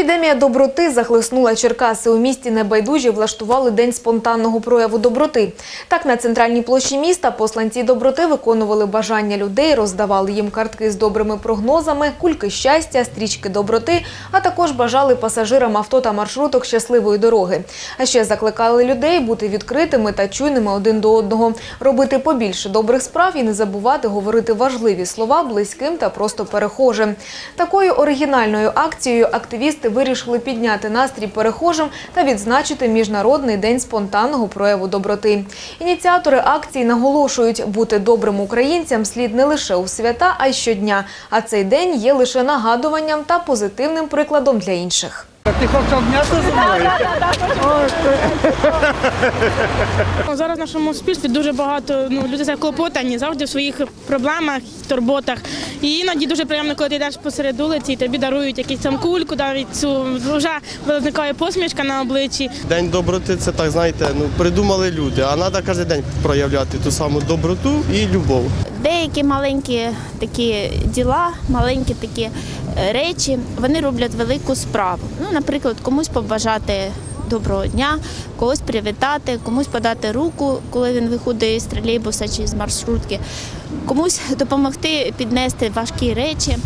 Епідемія доброти захлеснула Черкаси. У місті небайдужі влаштували день спонтанного прояву доброти. Так, на центральній площі міста посланці доброти виконували бажання людей, роздавали їм картки з добрими прогнозами, кульки щастя, стрічки доброти, а також бажали пасажирам авто та маршруток щасливої дороги. А ще закликали людей бути відкритими та чуйними один до одного, робити побільше добрих справ і не забувати говорити важливі слова близьким та просто перехожим. Такою оригінальною акцією активісти вирішили підняти настрій перехожим та відзначити Міжнародний день спонтанного прояву доброти. Ініціатори акції наголошують, бути добрим українцям слід не лише у свята, а й щодня. А цей день є лише нагадуванням та позитивним прикладом для інших. Ти хочеш обняти зі мною? Зараз в нашому суспільстві дуже багато ну, люди заклопотані завжди в своїх проблемах, турботах. І іноді дуже приємно, коли ти йдеш посеред вулиці і тобі дарують якусь там кульку, навіть цю вже виникає посмішка на обличчі. День доброти це так знаєте, ну придумали люди, а треба кожен день проявляти ту саму доброту і любов. Деякі маленькі такі діла, маленькі такі е, речі, вони роблять велику справу. Ну, наприклад, комусь побажати доброго дня, когось привітати, комусь подати руку, коли він виходить з тролейбуса чи з маршрутки, комусь допомогти піднести важкі речі.